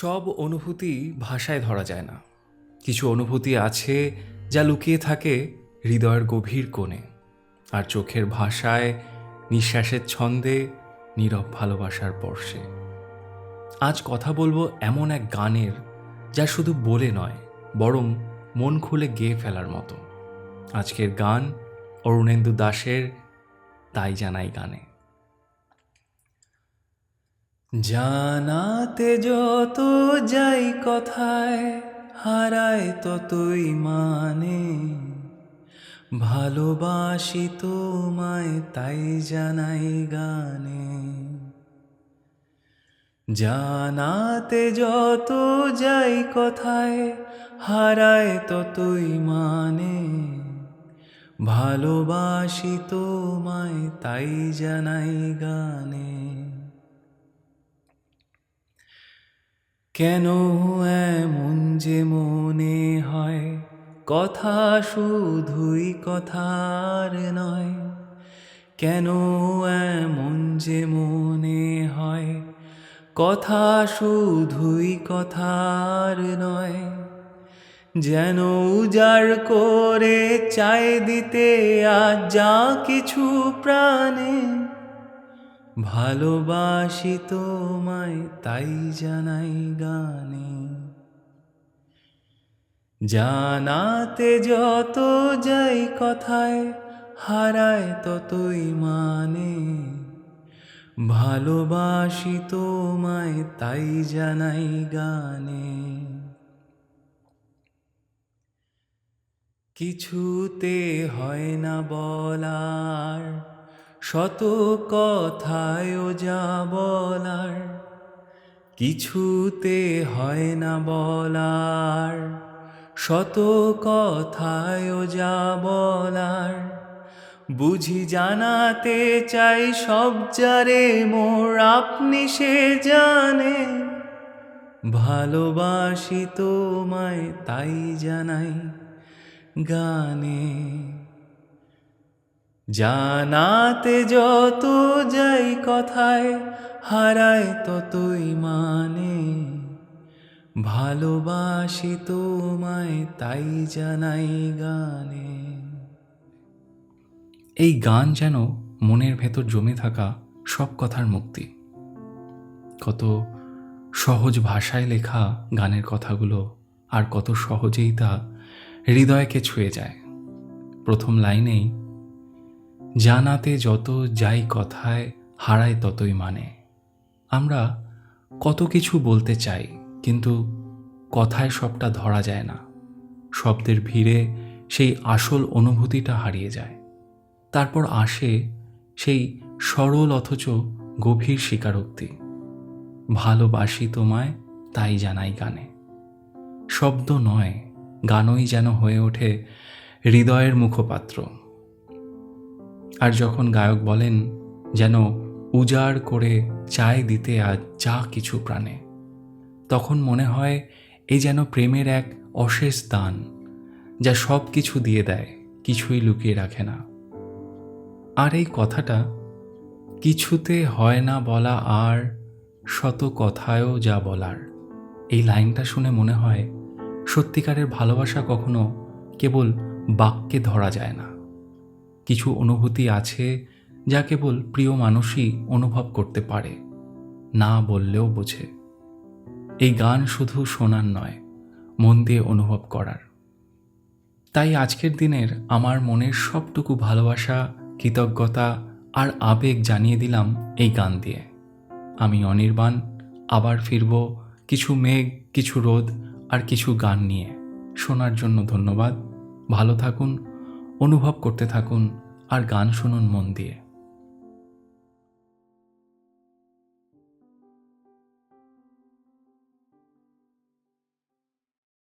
সব অনুভূতি ভাষায় ধরা যায় না। কিছু অনুভূতি আছে যা লুকিয়ে থাকে হৃদয়ের গভীর কোণে আর চোখের ভাষায় নিঃশ্বাসের ছন্দে নীরব ভালোবাসার পর্শে আজ কথা বলব এমন এক গানের যা শুধু বলে নয়, বরং মন খুলে গেয়ে ফেলার মতো। আজকের গান অরুণেন্দু দাসের তাই জানাই গানে। জানাতে যত যাই কথায়, হারায় ততই মানে। ভালোবাসি তোমায়, তাই জানাই গানে। জানাতে যত যাই কথায়, হারায় ততই মানে। ভালোবাসি তোমায়, তাই জানাই গানে। কেন এমন যে মনে হয়? কথা শুধুই কথার নয়। কেন এমন যে মনে হয়? কথা শুধুই কথার নয়। যেন উজাড় করে চাই দিতে আজ যা কিছু প্রাণে ভালোবাসি তোমায়, তাই জানাই গানে। জানাতে যত যাই কথায়, হারায় ততই মানে। ভালোবাসি তোমায়, তাই জানাই গানে। কিছুতে হয় না বলার শত কথায় যা বলার কিছুতে হয় না বলার। শত কথায় যা বলার বুঝি জানাতে চাই সব যারে মোর, আপনি সে জানে। ভালোবাসি তোমায়, তাই জানাই গানে। জানাতে যত যাই কথায় হারায় ততই মানে। ভালোবাসি তোমায়, তাই জানাই গানে। এই গান যেন মনের ভেতর জমে থাকা সব কথার মুক্তি। কত সহজ ভাষায় লেখা গানের কথাগুলো আর কত সহজেই তা হৃদয়কে ছুঁয়ে যায়। প্রথম লাইনেই জানাতে যত যাই কথায়, হারায় ততই মানে। আমরা কত কিছু বলতে চাই, কিন্তু কথায় সবটা ধরা যায় না। শব্দের ভিড়ে সেই আসল অনুভূতিটা হারিয়ে যায়। তারপর আসে সেই সরল অথচ গভীর স্বীকারোক্তি। ভালোবাসি তোমায়, তাই জানাই গানে। শব্দ নয়, গানই যেন হয়ে ওঠে হৃদয়ের মুখপাত্র। আর যখন গায়ক বলেন, যেন উজাড় করে চায় দিতে আজ যা কিছু প্রাণে। তখন মনে হয় এই যেন প্রেমের এক অশেষ দান, যা সব কিছু দিয়ে দেয়, কিছুই লুকিয়ে রাখে না। আর এই কথাটা, কিছুতে হয় না বলা আর, শত কথায়ও যা বলার। এই লাইনটা শুনে মনে হয়, সত্যিকারের ভালোবাসা কখনো কেবল বাক্যে ধরা যায় না। কিছু অনুভূতি আছে যা কেবল প্রিয় মানুষই অনুভব করতে পারে, না বললেও বোঝে। এই গান শুধু শোনার নয়, মন দিয়ে অনুভব করার। তাই আজকের দিনের আমার মনের সবটুকু ভালোবাসা, কৃতজ্ঞতা আর আবেগ জানিয়ে দিলাম এই গান দিয়ে। আমি অনির্বাণ, আবার ফিরব কিছু মেঘ, কিছু রোদ আর কিছু গান নিয়ে। শোনার জন্য ধন্যবাদ। ভালো থাকুন অনুভব করতে থাকুন আর গান শুনুন মন দিয়ে।